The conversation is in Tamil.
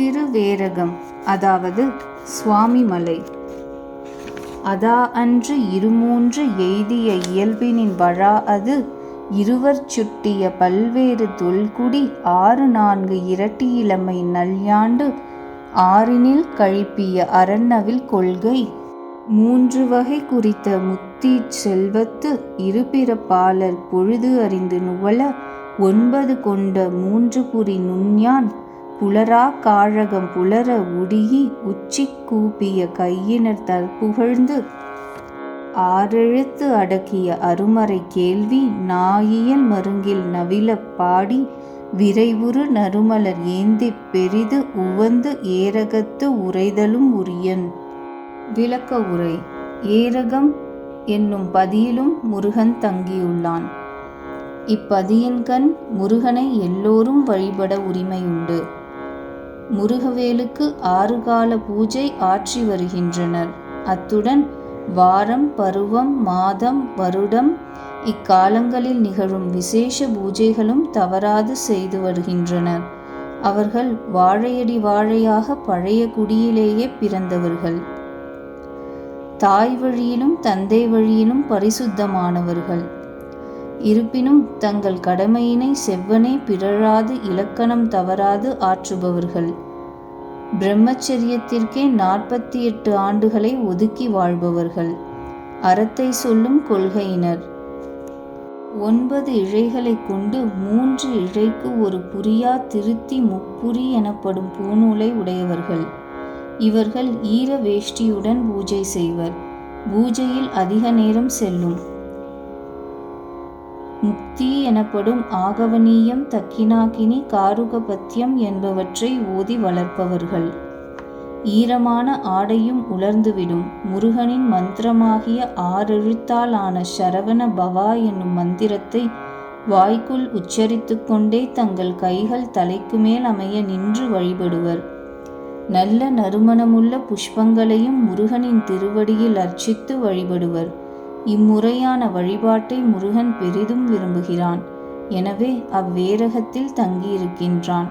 திருவேரகம் அதாவது சுவாமிமலை. அதா அன்று இருமூன்று எய்திய இயல்பினின் வழா அது இருவர் சுட்டிய பல்வேறு தொல்குடி ஆறு நான்கு இரட்டியிலமை நல்யாண்டு ஆறினில் கழிப்பிய அரண்ணவில் கொள்கை. மூன்று வகை குறித்த முத்தி செல்வத்து இருபிறப்பாளர் பொழுது அறிந்து நுவல ஒன்பது கொண்ட மூன்று புரி நுண்யான் புலரா காழகம் புலர உடுகி உச்சி கூப்பிய கையினர் தற்புகழ்ந்து ஆறெழுத்து அடக்கிய அருமறை கேள்வி நாயியல் மருங்கில் நவில பாடி விரைவுறு நறுமலர் ஏந்திப் பெரிது உவந்து ஏரகத்து உரைதலும் உரியன். விளக்க உரை ஏரகம் என்னும் பதியிலும் முருகன் தங்கியுள்ளான். இப்பதியின்கண் முருகனை எல்லோரும் வழிபட உரிமையுண்டு. முருகவேலுக்கு ஆறுகால பூஜை ஆற்றி வருகின்றனர். அத்துடன் வாரம் பருவம் மாதம் வருடம் இக்காலங்களில் நிகழும் விசேஷ பூஜைகளும் தவறாது செய்து வருகின்றனர். அவர்கள் வாழையடி வாழையாக பழைய குடியிலேயே பிறந்தவர்கள். தாய் வழியிலும் தந்தை வழியிலும் பரிசுத்தமானவர்கள். இருப்பினும் தங்கள் கடமையினை செவ்வனே பிறழாது இலக்கணம் தவறாது ஆற்றுபவர்கள். பிரம்மச்சரியத்திற்கே நாற்பத்தி எட்டு ஆண்டுகளை ஒதுக்கி வாழ்பவர்கள். அறத்தை சொல்லும் கொள்கையினர். ஒன்பது இழைகளை கொண்டு மூன்று இழைக்கு ஒரு புரியா திருத்தி முப்புரி எனப்படும் பூநூலை உடையவர்கள். இவர்கள் ஈர வேஷ்டியுடன் பூஜை செய்வர். பூஜையில் அதிக நேரம் செல்லும். முக்தி எனப்படும் ஆகவனீயம் தக்கினாக்கினி காருகபத்தியம் என்பவற்றை ஓதி வளர்ப்பவர்கள். ஈரமான ஆடையும் உலர்ந்துவிடும். முருகனின் மந்திரமாகிய ஆறெழுத்தாலான ஆன சரவண பவா என்னும் மந்திரத்தை வாய்க்குள் உச்சரித்து கொண்டே தங்கள் கைகள் தலைக்கு மேல் அமைய நின்று வழிபடுவர். நல்ல நறுமணமுள்ள புஷ்பங்களையும் முருகனின் திருவடியில் அர்ச்சித்து வழிபடுவர். இம்முறையான வழிபாட்டை முருகன் பெரிதும் விரும்புகிறான். எனவே அவ்வேரகத்தில் தங்கியிருக்கின்றான்.